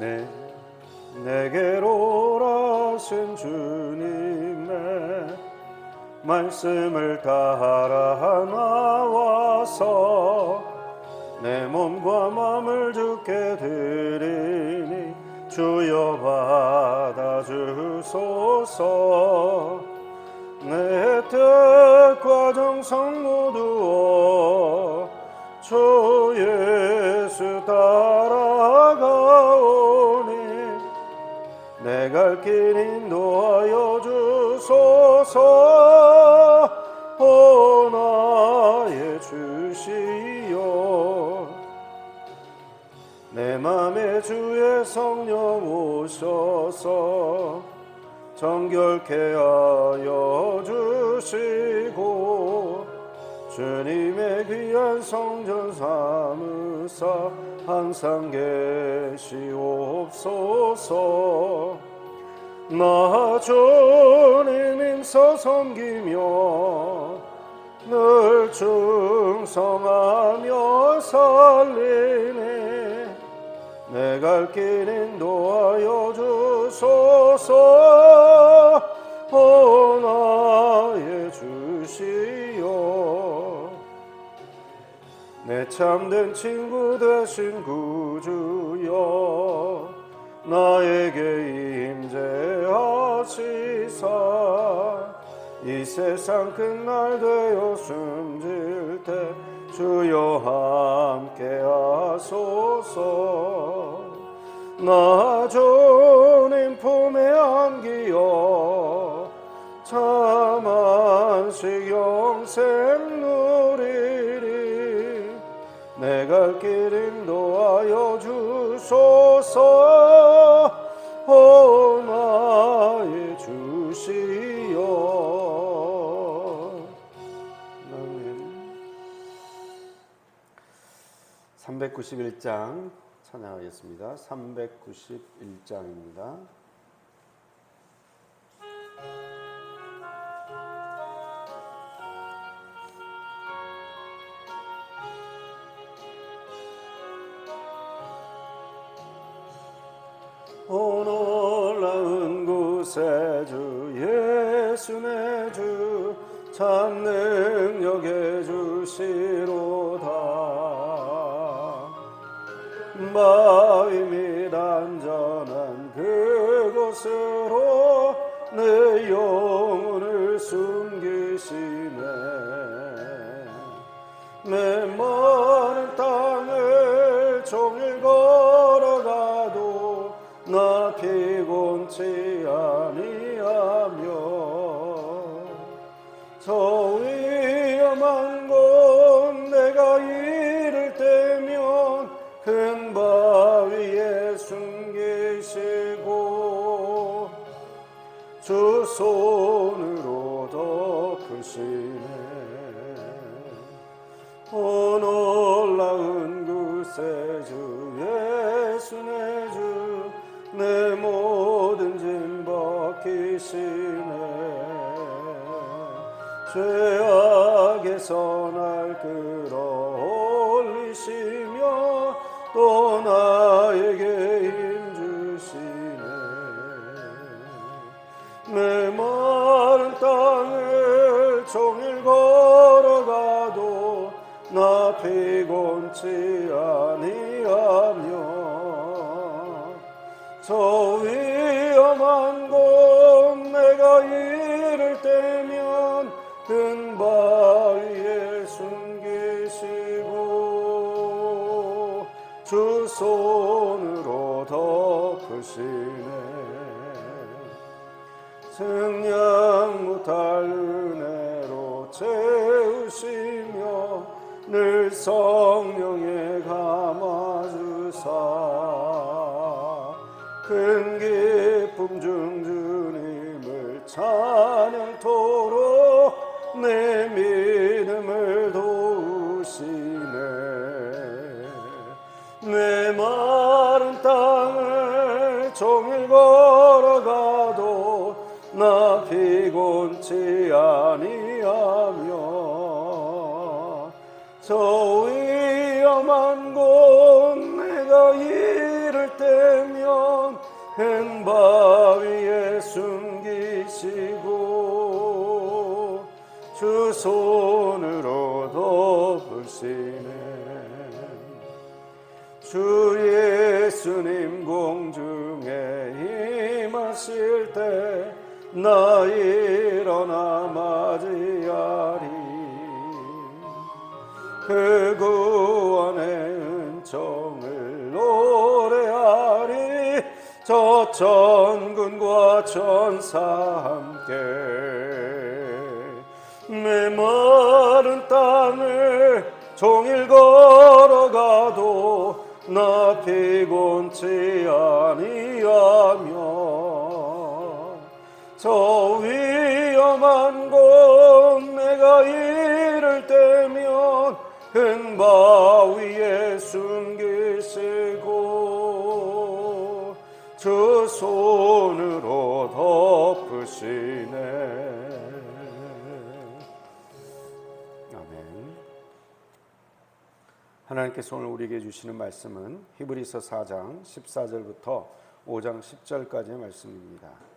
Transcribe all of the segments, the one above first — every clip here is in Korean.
네, 내게로 오신 주님의 말씀을 따라 나와서 내 몸과 마음을 주께 드리니 주여 받아 주소서. 내 뜻과 정성 모두 주 예수 따라가오니 내 갈 길 인도하여 주소서 내 맘에 주의 성령 오셔서 정결케 하여 주시고 주님의 귀한 성전 삼으사 항상 계시옵소서. 나 주님 힘써 섬기며 늘 충성하며 살리네 내 갈 길 인도하여 주소서. 오 나의 주시여 내 참된 친구 되신 구주여 나에게 임재하시사. 이 세상 큰날 되어 숨질 때 주여 함께 하소서. 나 주님 품에 안기어 참 안식 영생 누리리 내갈 길 인도하여 주소서 391장 찬양하겠습니다. 391장입니다 저 죄악에서 날 끌어올리시며 또 나에게 힘 주시네. 내 마른 땅을 종일 걸어가도 나 피곤치 아니하며 저 위험한 곳 내가 이를 때면 승량 못할 은혜로 채우시며 늘 성령에 감아주사. 큰 기쁨 중 주님을 찬양토록 내 피곤치 아니하며 저 위험한 곳 내가 이를 때면 큰 바위에 숨기시고 주 손으로 덮으시네. 주 예수님 공중에 임하실 때 나 일어나 맞이하리. 그 구원의 은총을 노래하리. 저 천군과 천사 함께 내 마른 땅을 종일 걸어가도 나 피곤치 아니하며 저 위험한 곳 내가 이를 때면 큰 바위에 숨기시고 주 손으로 덮으시네 아멘 하나님께서 오늘 우리에게 주시는 말씀은 히브리서 4장 14절부터 5장 10절까지의 말씀입니다.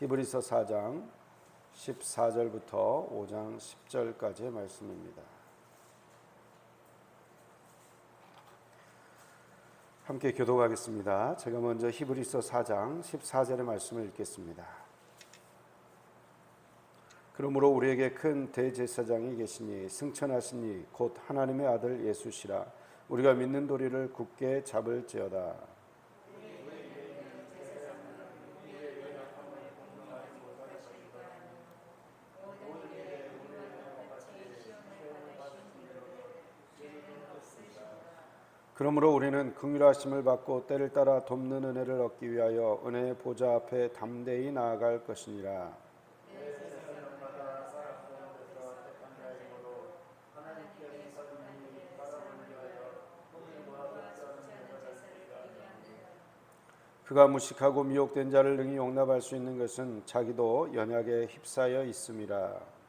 히브리서 4장 14절부터 5장 10절까지의 말씀입니다. 함께 교독하겠습니다. 제가 먼저 히브리서 4장 14절의 말씀을 읽겠습니다. 그러므로 우리에게 큰 대제사장이 계시니 승천하시니 곧 하나님의 아들 예수시라 우리가 믿는 도리를 굳게 잡을지어다. 그러므로 우리는 긍휼하심을 받고 때를 따라 돕는 은혜를 얻기 위하여 은혜의 보좌 앞에 담대히 나아갈 것이니라. 그가 무식하고 미혹된 자를 능히 용납할 수 있는 것은 자기도 연약에 휩싸여 있음이라.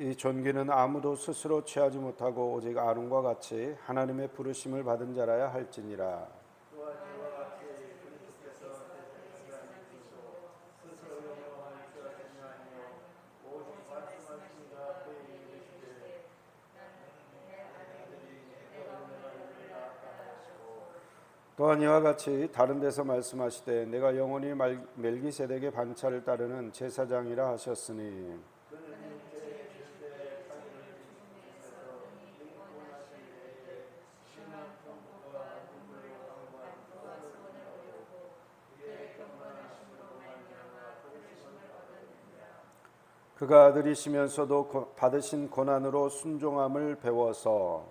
이 존귀는 아무도 스스로 취하지 못하고 오직 아론과 같이 하나님의 부르심을 받은 자라야 할지니라. 또한 이와 같이 다른 데서 말씀하시되 내가 영원히 말- 멜기세덱의 반차를 따르는 제사장이라 하셨으니 그가 아들이시면서도 고- 받으신 고난으로 순종함을 배워서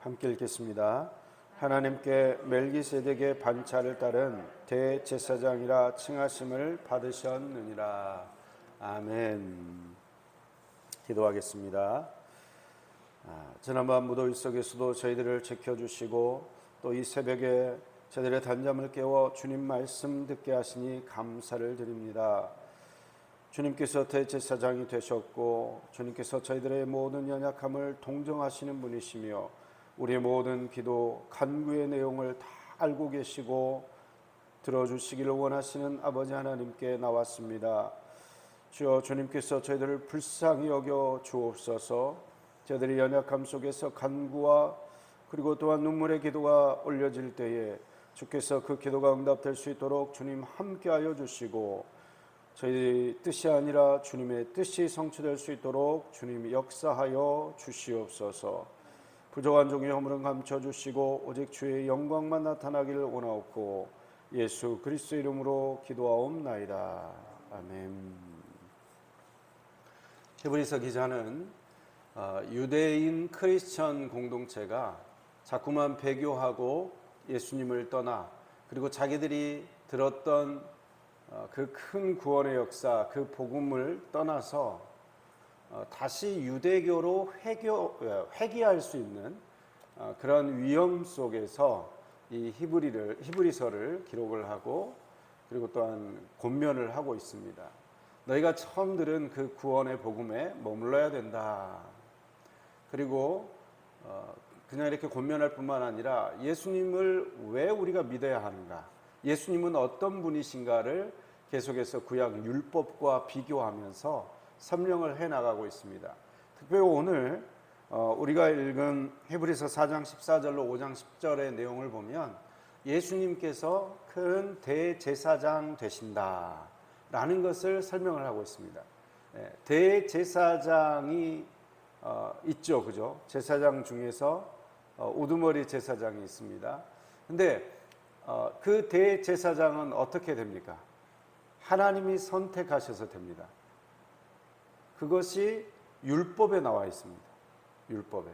함께 읽겠습니다. 하나님께 멜기세덱의 반차를 따른 대제사장이라 칭하심을 받으셨느니라. 아멘. 기도하겠습니다. 아, 지난번 무더위 속에서도 저희들을 지켜주시고 또 이 새벽에 저희들의 단잠을 깨워 주님 말씀 듣게 하시니 감사를 드립니다. 주님께서 대제사장이 되셨고 주님께서 저희들의 모든 연약함을 동정하시는 분이시며 우리의 모든 기도 간구의 내용을 다 알고 계시고 들어주시기를 원하시는 아버지 하나님께 나왔습니다. 주여 주님께서 저희들을 불쌍히 여겨 주옵소서. 저희들이 연약함 속에서 간구와 그리고 또한 눈물의 기도가 올려질 때에 주께서 그 기도가 응답될 수 있도록 주님 함께하여 주시고 저희 뜻이 아니라 주님의 뜻이 성취될 수 있도록 주님 역사하여 주시옵소서. 부족한 종의 허물은 감춰 주시고 오직 주의 영광만 나타나기를 원하옵고 예수 그리스도 이름으로 기도하옵나이다. 아멘. 히브리서 기자는 어, 유대인 크리스천 공동체가 자꾸만 배교하고 예수님을 떠나 그리고 자기들이 들었던 어, 그큰 구원의 역사, 그 복음을 떠나서 어, 다시 유대교로 회교, 회귀할 수 있는 그런 위험 속에서 이 히브리를 히브리서를 기록을 하고 그리고 또한 권면을 하고 있습니다. 너희가 처음 들은 그 구원의 복음에 머물러야 된다. 그리고 어, 그냥 이렇게 권면할 뿐만 아니라 예수님을 왜 우리가 믿어야 하는가? 예수님은 어떤 분이신가를 계속해서 구약 율법과 비교하면서 설명을 해 나가고 있습니다. 특별히 오늘 어, 우리가 읽은 히브리서 4장 14절로 5장 10절의 내용을 보면 예수님께서 큰 대제사장 되신다 라는 것을 설명을 하고 있습니다. 예, 대제사장이 어, 있죠, 그죠? 제사장 중에서 어, 우두머리 제사장이 있습니다. 근데 어, 그 대제사장은 어떻게 됩니까? 하나님이 선택하셔서 됩니다. 그것이 율법에 나와 있습니다. 율법에.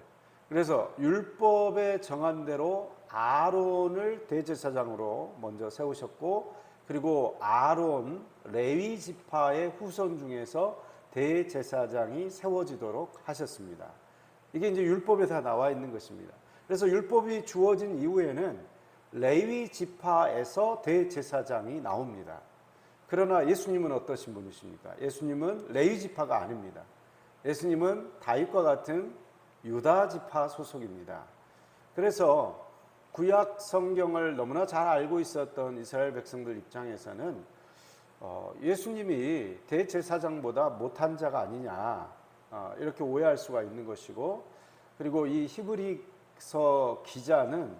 그래서 율법에 정한 대로 아론을 대제사장으로 먼저 세우셨고 그리고 아론 레위 지파의 후손 중에서 대제사장이 세워지도록 하셨습니다. 이게 이제 율법에 다 나와 있는 것입니다. 그래서 율법이 주어진 이후에는 레위 지파에서 대제사장이 나옵니다. 그러나 예수님은 어떠신 분이십니까? 예수님은 레위 지파가 아닙니다. 예수님은 다윗과 같은 유다 지파 소속입니다. 그래서 구약 성경을 너무나 잘 알고 있었던 이스라엘 백성들 입장에서는 어, 예수님이 대제사장보다 못한 자가 아니냐 어, 이렇게 오해할 수가 있는 것이고 그리고 이 히브리 서 기자는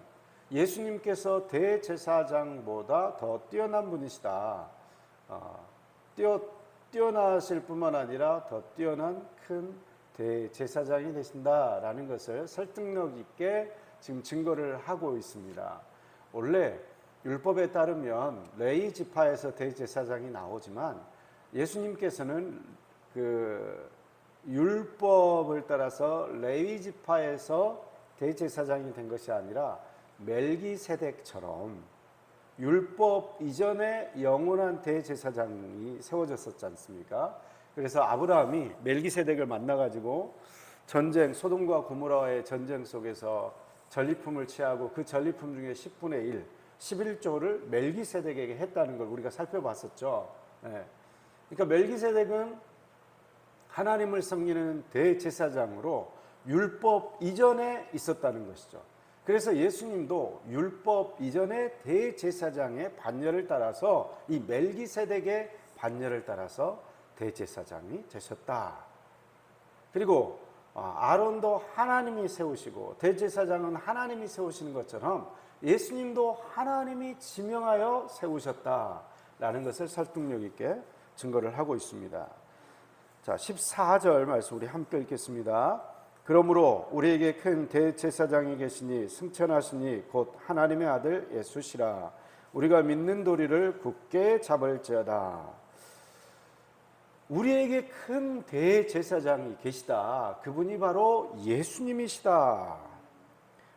예수님께서 대제사장보다 더 뛰어난 분이시다. 어, 뛰어 뛰어나실 뿐만 아니라 더 뛰어난 큰 대제사장이 되신다라는 것을 설득력 있게 지금 증거를 하고 있습니다. 원래 율법에 따르면 레이 지파에서 대제사장이 나오지만 예수님께서는 그 율법을 따라서 레위 지파에서 대제사장이 된 것이 아니라 멜기세덱처럼 율법 이전에 영원한 대제사장이 세워졌었지 않습니까? 그래서 아브라함이 멜기세덱을 만나 가지고 전쟁 소돔과 고모라의 전쟁 속에서 전리품을 취하고 그 전리품 중에 10분의 1, 11조를 멜기세덱에게 했다는 걸 우리가 살펴봤었죠. 네. 그러니까 멜기세덱은 하나님을 섬기는 대제사장으로 율법 이전에 있었다는 것이죠. 그래서 예수님도 율법 이전에 대제사장의 반열을 따라서 이 멜기세덱의 반열을 따라서 대제사장이 되셨다. 그리고 어, 아론도 하나님이 세우시고 대제사장은 하나님이 세우시는 것처럼 예수님도 하나님이 지명하여 세우셨다라는 것을 설득력 있게 증거를 하고 있습니다. 자, 14절 말씀 우리 함께 읽겠습니다. 그러므로 우리에게 큰 대제사장이 계시니 승천하시니 곧 하나님의 아들 예수시라 우리가 믿는 도리를 굳게 잡을지어다. 우리에게 큰 대제사장이 계시다. 그분이 바로 예수님이시다.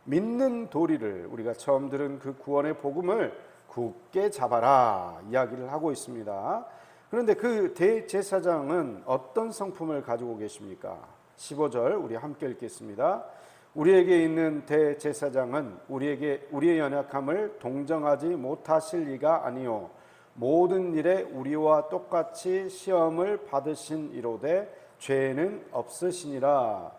믿는 도리를 우리가 처음 들은 그 구원의 복음을 굳게 잡아라 이야기를 하고 있습니다. 그런데 그 대제사장은 어떤 성품을 가지고 계십니까? 15절 우리 함께 읽겠습니다. 우리에게 있는 대제사장은 우리에게 우리의 연약함을 동정하지 못하실 리가 아니요 모든 일에 우리와 똑같이 시험을 받으신 이로되 죄는 없으시니라.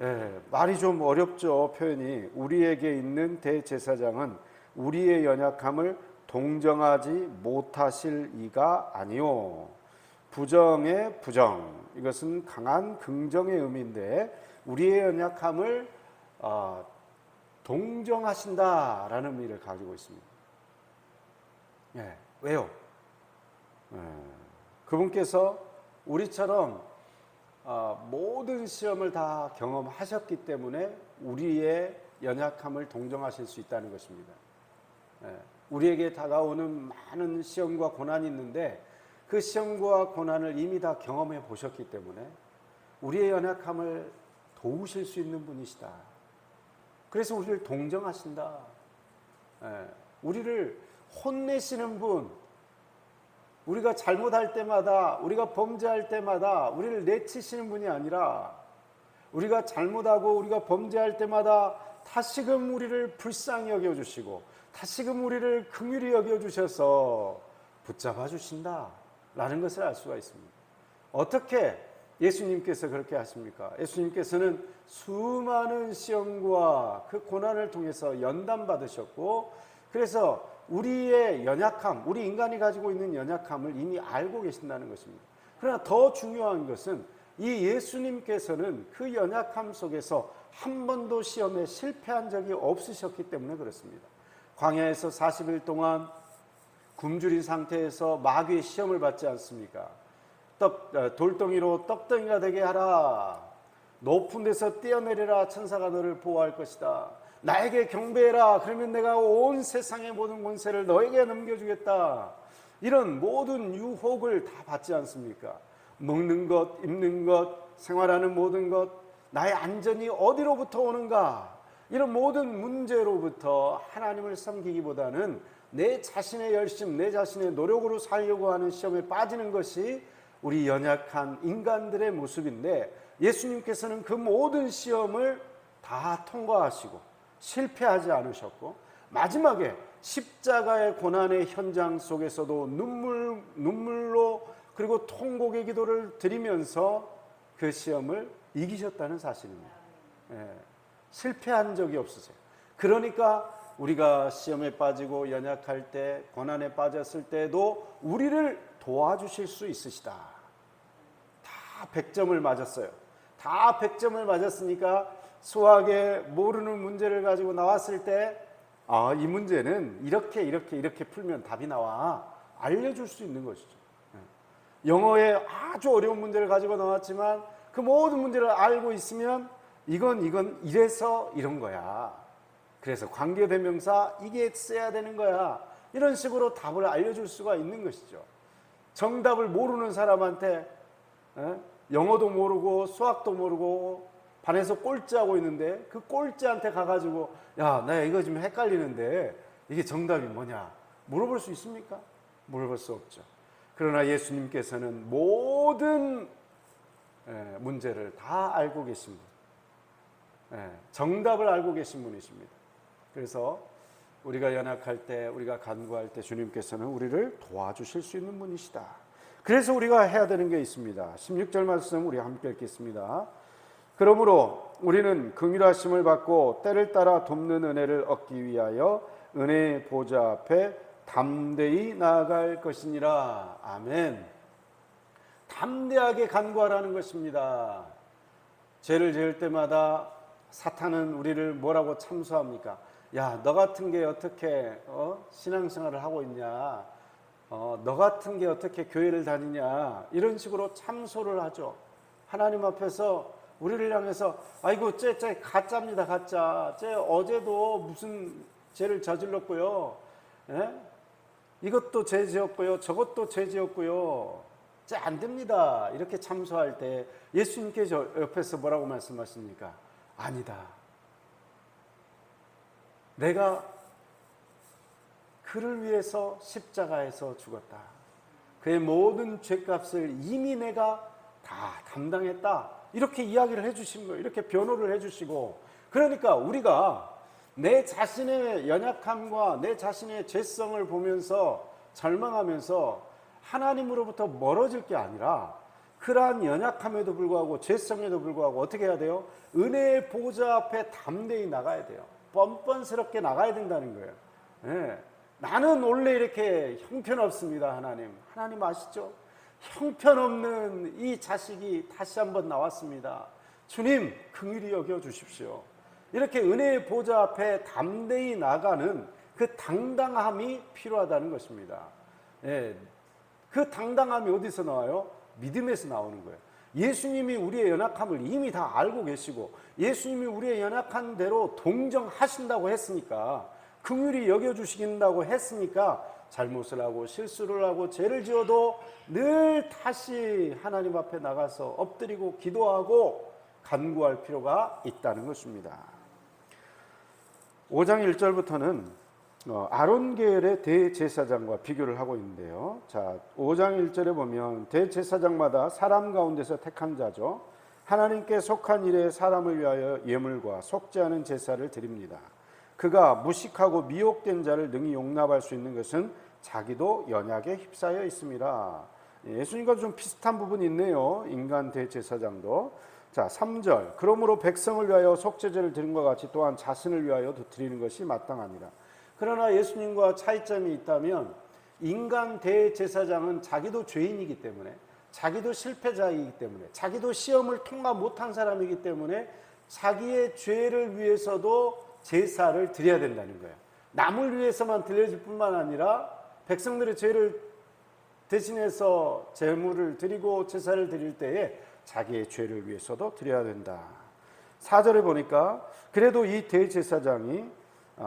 예, 말이 좀 어렵죠 표현이 우리에게 있는 대제사장은 우리의 연약함을 동정하지 못하실 이가 아니요 부정의 부정 이것은 강한 긍정의 의미인데 우리의 연약함을 어, 동정하신다라는 의미를 가지고 있습니다. 예, 왜요? 예, 그분께서 우리처럼 어, 모든 시험을 다 경험하셨기 때문에 우리의 연약함을 동정하실 수 있다는 것입니다. 예, 우리에게 다가오는 많은 시험과 고난이 있는데 그 시험과 고난을 이미 다 경험해 보셨기 때문에 우리의 연약함을 도우실 수 있는 분이시다. 그래서 우리를 동정하신다. 예, 우리를 혼내시는 분, 우리가 잘못할 때마다, 우리가 범죄할 때마다 우리를 내치시는 분이 아니라 우리가 잘못하고 우리가 범죄할 때마다 다시금 우리를 불쌍히 여겨주시고 다시금 우리를 긍휼히 여겨주셔서 붙잡아 주신다 라는 것을 알 수가 있습니다. 어떻게 예수님께서 그렇게 하십니까? 예수님께서는 수많은 시험과 그 고난을 통해서 연단 받으셨고 그래서 우리의 연약함, 우리 인간이 가지고 있는 연약함을 이미 알고 계신다는 것입니다. 그러나 더 중요한 것은 이 예수님께서는 그 연약함 속에서 한 번도 시험에 실패한 적이 없으셨기 때문에 그렇습니다. 광야에서 40일 동안 굶주린 상태에서 마귀의 시험을 받지 않습니까? 떡, 어, 돌덩이로 떡덩이가 되게 하라. 높은 데서 뛰어내리라. 천사가 너를 보호할 것이다. 나에게 경배해라. 그러면 내가 온 세상의 모든 권세를 너에게 넘겨주겠다. 이런 모든 유혹을 다 받지 않습니까? 먹는 것, 입는 것, 생활하는 모든 것, 나의 안전이 어디로부터 오는가? 이런 모든 문제로부터 하나님을 섬기기보다는 내 자신의 열심, 내 자신의 노력으로 살려고 하는 시험에 빠지는 것이 우리 연약한 인간들의 모습인데 예수님께서는 그 모든 시험을 다 통과하시고 실패하지 않으셨고 마지막에 십자가의 고난의 현장 속에서도 눈물 눈물로 그리고 통곡의 기도를 드리면서 그 시험을 이기셨다는 사실입니다. 예, 실패한 적이 없으세요. 그러니까 우리가 시험에 빠지고 연약할 때, 고난에 빠졌을 때도 우리를 도와주실 수 있으시다. 다 100점을 맞았어요. 다 100점을 맞았으니까 수학에 모르는 문제를 가지고 나왔을 때, 아, 이 문제는 이렇게, 이렇게, 이렇게 풀면 답이 나와. 알려줄 수 있는 것이죠. 예. 영어에 아주 어려운 문제를 가지고 나왔지만 그 모든 문제를 알고 있으면 이건, 이건 이래서 이런 거야. 그래서 관계대명사 이게 써야 되는 거야. 이런 식으로 답을 알려줄 수가 있는 것이죠. 정답을 모르는 사람한테 에? 영어도 모르고 수학도 모르고 반에서 꼴찌하고 있는데 그 꼴찌한테 가가지고 야, 나 이거 지금 헷갈리는데 이게 정답이 뭐냐? 물어볼 수 있습니까? 물어볼 수 없죠. 그러나 예수님께서는 모든 에, 문제를 다 알고 에, 정답을 알고 계신 분이십니다. 그래서 우리가 연약할 때, 우리가 간구할 때 주님께서는 우리를 도와주실 수 있는 분이시다. 그래서 우리가 해야 되는 게 있습니다. 16절 말씀 우리 함께 읽겠습니다. 그러므로 우리는 긍휼하심을 받고 때를 따라 돕는 은혜를 얻기 위하여 은혜의 보좌 앞에 담대히 나아갈 것이니라. 아멘. 담대하게 간구하라는 것입니다. 죄를 지을 때마다 사탄은 우리를 뭐라고 참소합니까? 야, 너 같은 게 어떻게 어? 신앙생활을 하고 있냐? 어, 너 같은 게 어떻게 교회를 다니냐? 이런 식으로 참소를 하죠. 하나님 앞에서 우리를 향해서 아이고, 쟤, 쟤 가짜입니다, 가짜. 쟤 어제도 무슨 죄를 저질렀고요. 예? 이것도 죄 지었고요. 저것도 죄 지었고요. 쟤 안 됩니다. 이렇게 참소할 때 예수님께서 옆에서 뭐라고 말씀하십니까? 아니다. 내가 그를 위해서 십자가에서 죽었다. 그의 모든 죄값을 이미 내가 다 담당했다. 이렇게 이야기를 해주신 거예요. 이렇게 변호를 해주시고. 그러니까 우리가 내 자신의 연약함과 내 자신의 죄성을 보면서 절망하면서 하나님으로부터 멀어질 게 아니라 그러한 연약함에도 불구하고 죄성에도 불구하고 어떻게 해야 돼요? 은혜의 보좌 앞에 담대히 나가야 돼요. 뻔뻔스럽게 나가야 된다는 거예요. 예. 나는 원래 이렇게 형편없습니다, 하나님. 하나님 아시죠? 형편없는 이 자식이 다시 한번 나왔습니다. 주님, 긍휼히 여겨 주십시오. 이렇게 은혜의 보좌 앞에 담대히 나가는 그 당당함이 필요하다는 것입니다. 예. 그 당당함이 어디서 나와요? 믿음에서 나오는 거예요. 예수님이 우리의 연약함을 이미 다 알고 계시고 예수님이 우리의 연약한 대로 동정하신다고 했으니까 긍휼히 여겨 주시긴다고 했으니까 잘못을 하고 실수를 하고 죄를 지어도 늘 다시 하나님 앞에 나가서 엎드리고 기도하고 간구할 필요가 있다는 것입니다. 5장 1절부터는 어, 아론 계열의 대제사장과 비교를 하고 있는데요. 자, 5장 1절에 보면 대제사장마다 사람 가운데서 택한 자죠. 하나님께 속한 일에 사람을 위하여 예물과 속지 않은 제사를 드립니다. 그가 무식하고 미혹된 자를 능히 용납할 수 있는 것은 자기도 연약에 휩싸여 있습니다. 예수님과 좀 비슷한 부분이 있네요. 인간 대제사장도. 자, 3절. 그러므로 백성을 위하여 속죄제를 드린 것 같이 또한 자신을 위하여도 드리는 것이 마땅합니다. 그러나 예수님과 차이점이 있다면 인간 대제사장은 자기도 죄인이기 때문에 자기도 실패자이기 때문에 자기도 시험을 통과 못한 사람이기 때문에 자기의 죄를 위해서도 제사를 드려야 된다는 거예요. 남을 위해서만 드려질 뿐만 아니라 백성들의 죄를 대신해서 제물을 드리고 제사를 드릴 때에 자기의 죄를 위해서도 드려야 된다. 4절에 보니까 그래도 이 대제사장이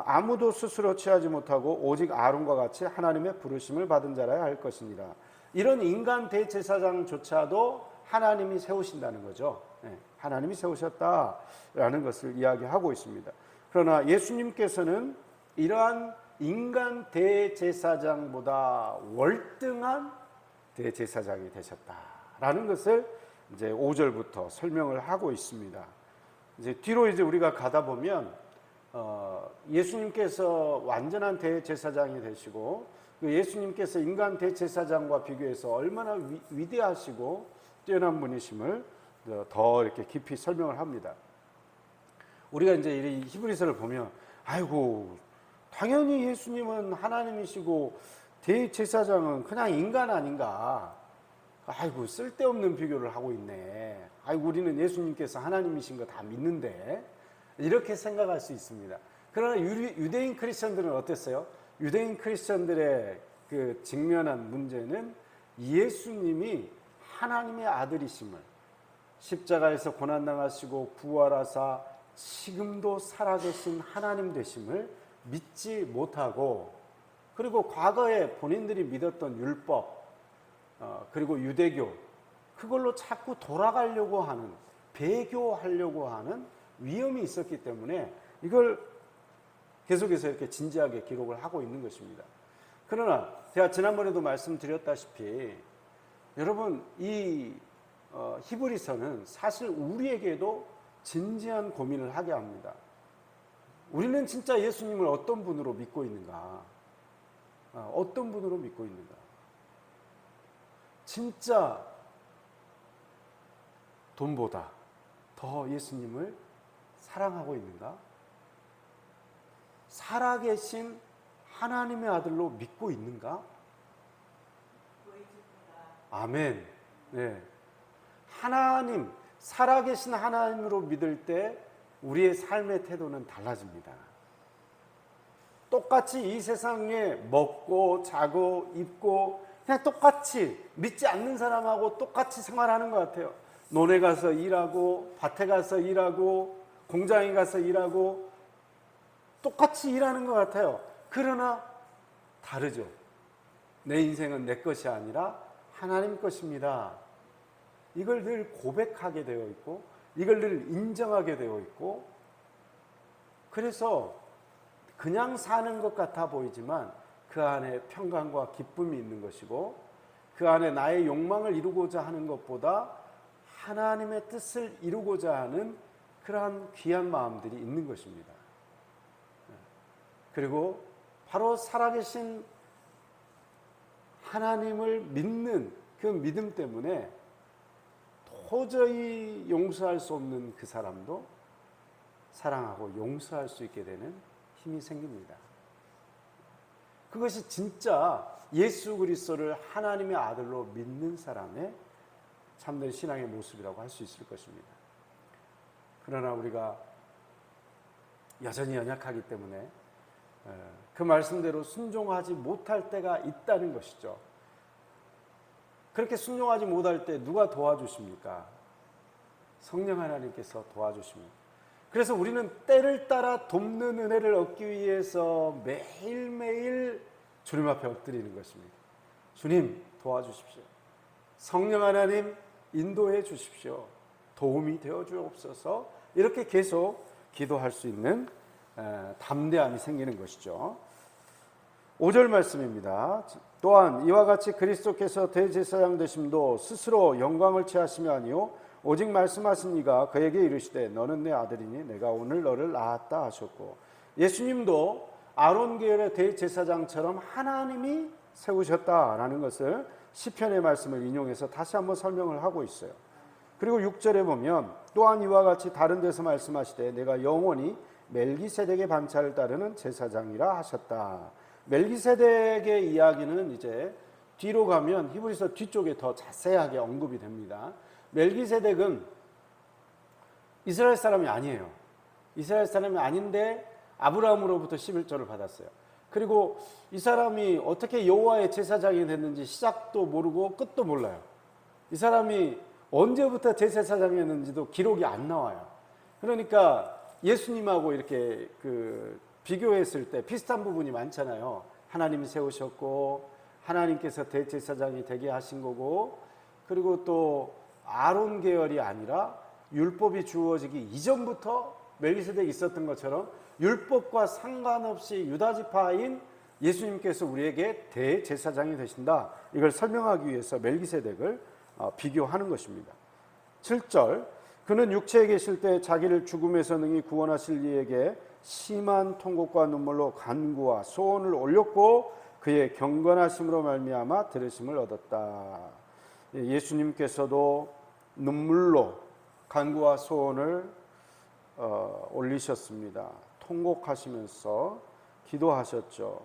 아무도 스스로 취하지 못하고 오직 아론과 같이 하나님의 부르심을 받은 자라야 할 것입니다. 이런 인간 대제사장조차도 하나님이 세우신다는 거죠. 네, 하나님이 세우셨다라는 것을 이야기하고 있습니다. 그러나 예수님께서는 이러한 인간 대제사장보다 월등한 대제사장이 되셨다라는 것을 이제 5절부터 설명을 하고 있습니다. 이제 뒤로 이제 우리가 가다 보면 어, 예수님께서 완전한 대제사장이 되시고 그 예수님께서 인간 대제사장과 비교해서 얼마나 위, 위대하시고 뛰어난 분이심을 더 이렇게 깊이 설명을 합니다. 우리가 이제 이 히브리서를 보면 아이고 당연히 예수님은 하나님이시고 대제사장은 그냥 인간 아닌가? 아이고 쓸데없는 비교를 하고 있네. 아이고 우리는 예수님께서 하나님이신 거 다 믿는데 이렇게 생각할 수 있습니다. 그러나 유대인 크리스천들은 어땠어요? 유대인 크리스천들의 그 직면한 문제는 예수님이 하나님의 아들이심을 십자가에서 고난당하시고 부활하사 지금도 살아계신 하나님 되심을 믿지 못하고 그리고 과거에 본인들이 믿었던 율법 어, 그리고 유대교 그걸로 자꾸 돌아가려고 하는 배교하려고 하는 위험이 있었기 때문에 이걸 계속해서 이렇게 진지하게 기록을 하고 있는 것입니다. 그러나 제가 지난번에도 말씀드렸다시피 여러분 이 어, 히브리서는 사실 우리에게도 진지한 고민을 하게 합니다. 우리는 진짜 예수님을 어떤 분으로 믿고 있는가? 어, 어떤 분으로 믿고 있는가? 진짜 돈보다 더 예수님을 사랑하고 있는가? 살아계신 하나님의 아들로 믿고 있는가? 아멘. 네. 하나님, 살아계신 하나님으로 믿을 때 우리의 삶의 태도는 달라집니다. 똑같이 이 세상에 먹고 자고 입고 그냥 똑같이 믿지 않는 사람하고 똑같이 생활하는 것 같아요. 논에 가서 일하고 밭에 가서 일하고 공장에 가서 일하고 똑같이 일하는 것 같아요. 그러나 다르죠. 내 인생은 내 것이 아니라 하나님 것입니다. 이걸 늘 고백하게 되어 있고, 이걸 늘 인정하게 되어 있고, 그래서 그냥 사는 것 같아 보이지만 그 안에 평강과 기쁨이 있는 것이고, 그 안에 나의 욕망을 이루고자 하는 것보다 하나님의 뜻을 이루고자 하는 그러한 귀한 마음들이 있는 것입니다. 그리고 바로 살아계신 하나님을 믿는 그 믿음 때문에 도저히 용서할 수 없는 그 사람도 사랑하고 용서할 수 있게 되는 힘이 생깁니다. 그것이 진짜 예수 그리스도를 하나님의 아들로 믿는 사람의 참된 신앙의 모습이라고 할 수 있을 것입니다. 그러나 우리가 여전히 연약하기 때문에 에, 그 말씀대로 순종하지 못할 때가 있다는 것이죠. 그렇게 순종하지 못할 때 누가 도와주십니까? 성령 하나님께서 도와주십니다. 그래서 우리는 때를 따라 돕는 은혜를 얻기 위해서 매일매일 주님 앞에 엎드리는 것입니다. 주님 도와주십시오. 성령 하나님 인도해 주십시오. 도움이 되어 주옵소서. 이렇게 계속 기도할 수 있는 에, 담대함이 생기는 것이죠. 5절 말씀입니다. 또한 이와 같이 그리스도께서 대제사장 되심도 스스로 영광을 취하심이 아니요 오직 말씀하신 이가 그에게 이르시되 너는 내 아들이니 내가 오늘 너를 낳았다 하셨고 예수님도 아론 계열의 대제사장처럼 하나님이 세우셨다라는 것을 시편의 말씀을 인용해서 다시 한번 설명을 하고 있어요. 그리고 6절에 보면 또한 이와 같이 다른 데서 말씀하시되 내가 영원히 멜기세덱의 반차를 따르는 제사장이라 하셨다. 멜기세덱의 이야기는 이제 뒤로 가면 히브리서 뒤쪽에 더 자세하게 언급이 됩니다. 멜기세덱은 이스라엘 사람이 아니에요. 이스라엘 사람이 아닌데 아브라함으로부터 11조를 받았어요. 그리고 이 사람이 어떻게 여호와의 제사장이 됐는지 시작도 모르고 끝도 몰라요. 이 사람이 언제부터 제사장이었는지도 기록이 안 나와요. 그러니까 예수님하고 이렇게 그 비교했을 때 비슷한 부분이 많잖아요. 하나님이 세우셨고 하나님께서 대제사장이 되게 하신 거고 그리고 또 아론 계열이 아니라 율법이 주어지기 이전부터 멜기세덱이 있었던 것처럼 율법과 상관없이 유다 지파인 예수님께서 우리에게 대제사장이 되신다. 이걸 설명하기 위해서 멜기세덱을 어, 비교하는 것입니다. 7절 그는 육체에 계실 때 자기를 죽음에서 능히 구원하실 이에게 심한 통곡과 눈물로 간구와 소원을 올렸고 그의 경건하심으로 말미암아 들으심을 얻었다. 예, 예수님께서도 눈물로 간구와 소원을 어, 올리셨습니다. 통곡하시면서 기도하셨죠.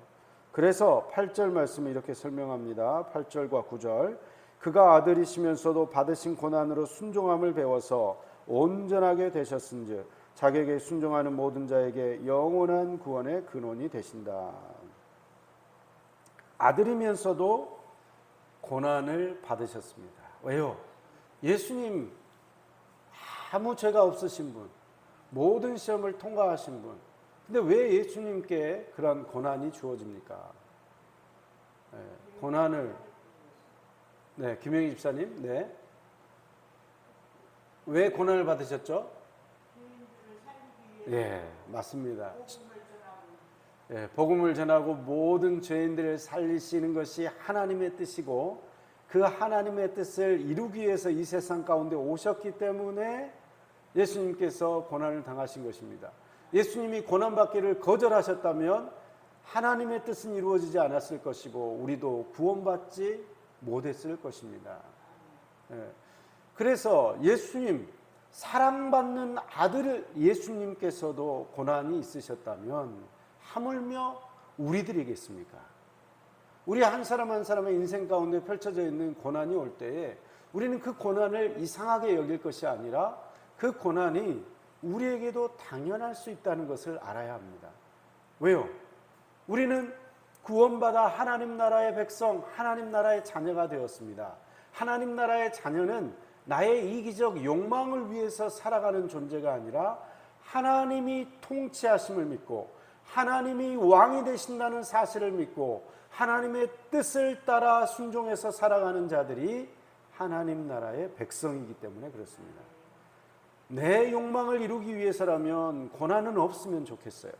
그래서 8절 말씀을 이렇게 설명합니다. 8절과 9절. 그가 아들이시면서도 받으신 고난으로 순종함을 배워서 온전하게 되셨은즉 자기에게 순종하는 모든 자에게 영원한 구원의 근원이 되신다. 아들이면서도 고난을 받으셨습니다. 왜요? 예수님 아무 죄가 없으신 분, 모든 시험을 통과하신 분. 근데 왜 예수님께 그런 고난이 주어집니까? 네, 고난을 네, 김영희 집사님, 네. 왜 고난을 받으셨죠? 예, 맞습니다. 예, 복음을 전하고 모든 죄인들을 살리시는 것이 하나님의 뜻이고 그 하나님의 뜻을 이루기 위해서 이 세상 가운데 오셨기 때문에 예수님께서 고난을 당하신 것입니다. 예수님이 고난받기를 거절하셨다면 하나님의 뜻은 이루어지지 않았을 것이고 우리도 구원받지 못했을 것입니다. 예. 그래서 예수님 사랑받는 아들 예수님께서도 고난이 있으셨다면 하물며 우리들이겠습니까? 우리 한 사람 한 사람의 인생 가운데 펼쳐져 있는 고난이 올 때에 우리는 그 고난을 이상하게 여길 것이 아니라 그 고난이 우리에게도 당연할 수 있다는 것을 알아야 합니다. 왜요? 우리는 구원받아 하나님 나라의 백성, 하나님 나라의 자녀가 되었습니다. 하나님 나라의 자녀는 나의 이기적 욕망을 위해서 살아가는 존재가 아니라 하나님이 통치하심을 믿고 하나님이 왕이 되신다는 사실을 믿고 하나님의 뜻을 따라 순종해서 살아가는 자들이 하나님 나라의 백성이기 때문에 그렇습니다. 내 욕망을 이루기 위해서라면 고난은 없으면 좋겠어요.